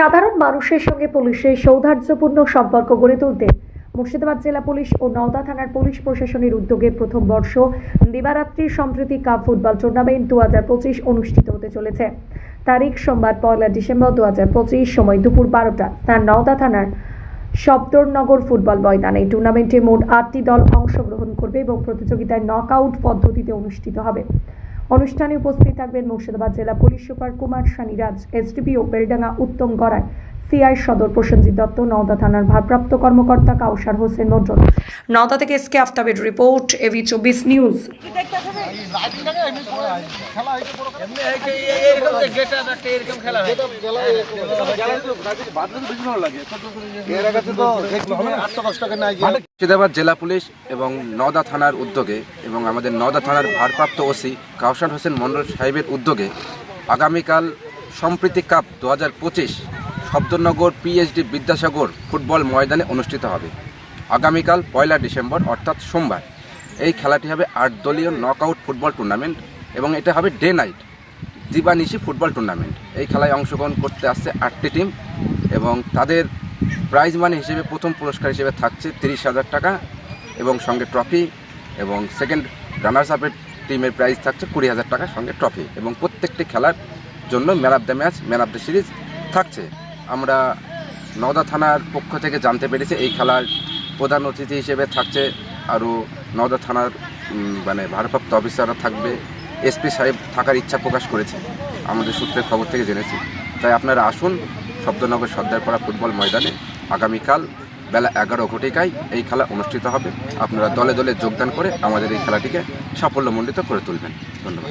সাধারণ মানুষের সঙ্গে পুলিশের সৌহার্দ্যপূর্ণ সম্পর্ক গড়ে তুলতে মুর্শিদাবাদ জেলা পুলিশ ও নওদা থানার পুলিশ প্রশাসনের উদ্যোগে প্রথম বর্ষ দিবারাত্রি সম্প্রীতি কাপ ফুটবল টুর্নামেন্ট দু হাজার পঁচিশ অনুষ্ঠিত হতে চলেছে। তারিখ সোমবার পয়লা ডিসেম্বর দু হাজার পঁচিশ সময় দুপুর বারোটা স্থান নওদা থানার সপ্তরনগর ফুটবল ময়দানে টুর্নামেন্টে মোট আটটি দল অংশগ্রহণ করবে এবং প্রতিযোগিতায় নকআউট পদ্ধতিতে অনুষ্ঠিত হবে। অনুষ্ঠানে উপস্থিত থাকবেন মুর্শিদাবাদ জেলা police super Kumar Saniraj SDPO Beldanga Uttam Garai. CI সদর প্রসেনজিৎ দত্ত নওদা থানার ভারপ্রাপ্ত কর্মকর্তা কাউসার হোসেন মন্ডল নওদা থেকে এসকে আফতাবের রিপোর্ট এভি চব্বিশ নিউজ। মুর্শিদাবাদ জেলা পুলিশ এবং নওদা থানার উদ্যোগে এবং আমাদের নওদা থানার ভারপ্রাপ্ত ওসি কাউসার হোসেন মন্ডল সাহেবের উদ্যোগে আগামীকাল সম্প্রীতি কাপ দু হাজার পঁচিশ শব্দনগর পিএইচডি বিদ্যাসাগর ফুটবল ময়দানে অনুষ্ঠিত হবে। আগামীকাল পয়লা ডিসেম্বর, অর্থাৎ সোমবার। এই খেলাটি হবে আট দলীয় নকআউট ফুটবল টুর্নামেন্ট এবং এটা হবে ডে নাইট দিবানিশি ফুটবল টুর্নামেন্ট এই খেলায় অংশগ্রহণ করতে আসছে আটটি টিম এবং তাদের প্রাইজ মানি হিসেবে প্রথম পুরস্কার হিসেবে থাকছে তিরিশ হাজার টাকা এবং সঙ্গে ট্রফি এবং সেকেন্ড রানার্স আপের টিমের প্রাইজ থাকছে কুড়ি হাজার টাকা সঙ্গে ট্রফি এবং প্রত্যেকটি খেলার জন্য man of the match man of the series থাকছে। আমরা নওদা থানার পক্ষ থেকে জানতে পেরেছি, এই খেলার প্রধান অতিথি হিসেবে থাকছে আরও নওদা থানার মানে ভারপ্রাপ্ত অফিসাররা থাকবে। এসপি সাহেব থাকার ইচ্ছা প্রকাশ করেছে, আমাদের সূত্রের খবর থেকে জেনেছি। তাই আপনারা আসুন শব্দনগর সর্দারপাড়া ফুটবল ময়দানে। আগামীকাল বেলা এগারো ঘটিকায় এই খেলা অনুষ্ঠিত হবে। আপনারা দলে দলে যোগদান করে আমাদের এই খেলাটিকে সাফল্যমণ্ডিত করে তুলবেন। ধন্যবাদ।